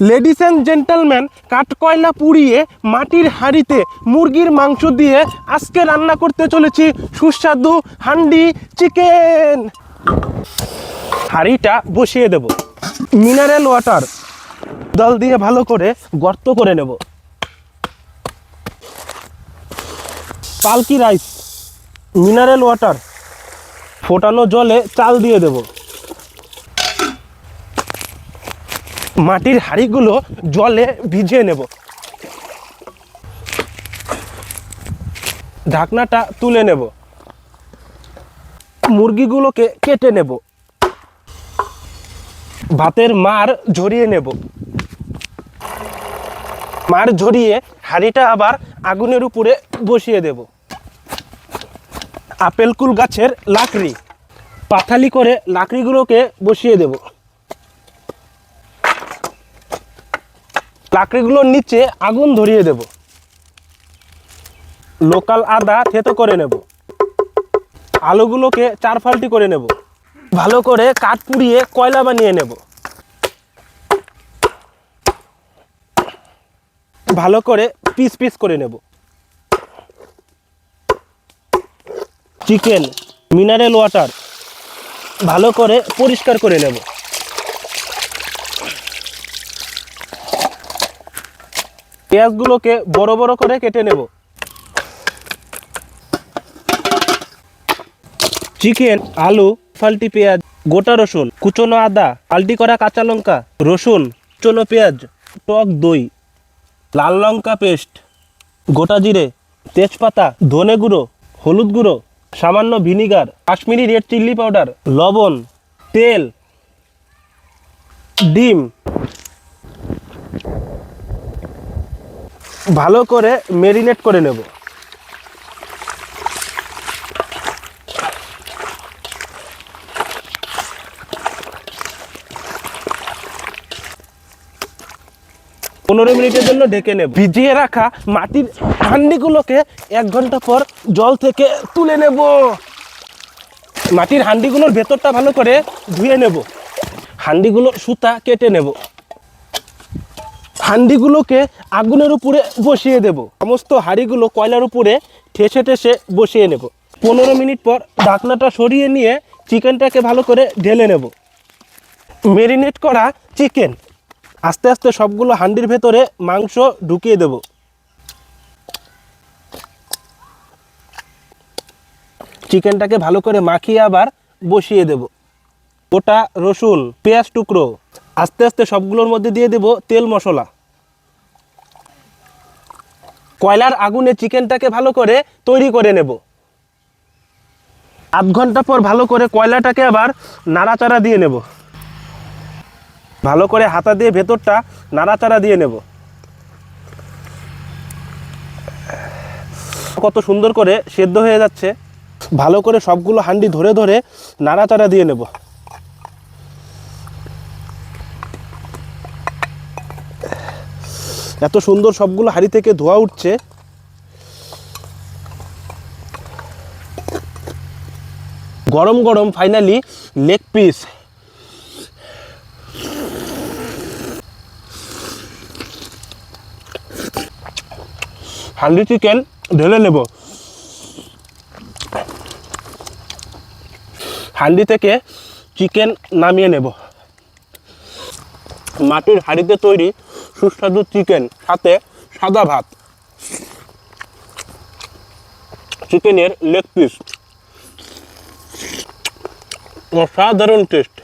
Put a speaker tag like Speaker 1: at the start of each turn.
Speaker 1: Ladies and gentleman কাঠকয়লা পুড়িয়ে মাটির হাঁড়িতে মুরগির মাংস দিয়ে আজকে রান্না করতে চলেছি সুস্বাদু হান্ডি চিকেন। হাঁড়িটা বসিয়ে দেব। Mineral water. দল দিয়ে ভালো করে গর্ত করে নেব। পালকি রাইস। Mineral water. ফোটানো জলে চাল দিয়ে দেব। মাটির হাঁড়িগুলো জলে ভিজিয়ে নেব। ঢাকনাটা তুলে নেব। মুরগিগুলোকে কেটে নেব। ভাতের মার ঝরিয়ে নেব। মার ঝরিয়ে হাঁড়িটা আবার আগুনের উপরে বসিয়ে দেব। আপেল কুল গাছের লাকড়ি। পাথালি করে লাকড়িগুলোকে বসিয়ে দেব। লাকড়িগুলোর নিচে আগুন ধরিয়ে দেব। লোকাল আদা থেতো করে নেব। আলুগুলোকে চার ফাল্টি করে নেব। ভালো করে কাঠ পুড়িয়ে কয়লা বানিয়ে নেব। ভালো করে পিস পিস করে নেব। চিকেন, মিনারেল ওয়াটার ভালো করে পরিষ্কার করে নেব। পেঁয়াজগুলোকে বড় বড় করে কেটে নেব। চিকেন, আলু ফাল্টি পেঁয়াজ, গোটা রসুন, কুচনো আদা, পাল্টি করা কাঁচা লঙ্কা, রসুন, কুচনো পেঁয়াজ, টক দই, লাল লঙ্কা পেস্ট, গোটা জিরে, তেজপাতা, ধনে গুঁড়ো, হলুদ গুঁড়ো, সামান্য vinegar, Kashmiri red chilli powder, লবণ, তেল, ডিম ভালো করে মেরিনেট করে নেব। পনেরো মিনিটের জন্য ঢেকে নেব। ভিজিয়ে রাখা মাটির হান্ডিগুলোকে এক ঘণ্টা পর জল থেকে তুলে নেব। মাটির হান্ডিগুলোর ভেতরটা ভালো করে ধুয়ে নেব। হান্ডিগুলোর সুতা কেটে নেব। হান্ডিগুলোকে আগুনের উপরে বসিয়ে দেব। সমস্ত হাঁড়িগুলো কয়লার উপরে ঠেসে ঠেসে বসিয়ে নেব। পনেরো মিনিট পর ঢাকনাটা সরিয়ে নিয়ে চিকেনটাকে ভালো করে ঢেলে নেব। মেরিনেট করা চিকেন। আস্তে আস্তে সবগুলো হান্ডির ভেতরে মাংস ঢুকিয়ে দেব। চিকেনটাকে ভালো করে মাখিয়ে আবার বসিয়ে দেব। গোটা রসুন, পেঁয়াজ টুকরো। আস্তে আস্তে সবগুলোর মধ্যে দিয়ে দেব তেল মশলা। কয়লার আগুনে চিকেনটাকে ভালো করে তৈরি করে নেব। আধ ঘণ্টা পর ভালো করে কয়লাটাকে আবার নাড়াচাড়া দিয়ে নেব। ভালো করে হাতা দিয়ে ভেতরটা নাড়াচাড়া দিয়ে নেব। কত সুন্দর করে সেদ্ধ হয়ে যাচ্ছে। ভালো করে সবগুলো হান্ডি ধরে ধরে নাড়াচাড়া দিয়ে নেব। এত সুন্দর সবগুলো হাঁড়ি থেকে ধোয়া উঠছে। গরম গরম finally leg piece handi chicken ঢেলে নেব। হান্ডি থেকে চিকেন নামিয়ে নেব। মাটির হাঁড়িতে তৈরি সুস্বাদু চিকেন সাথে সাদা ভাত। চিকেনের লেগ পিস অসাধারণ টেস্ট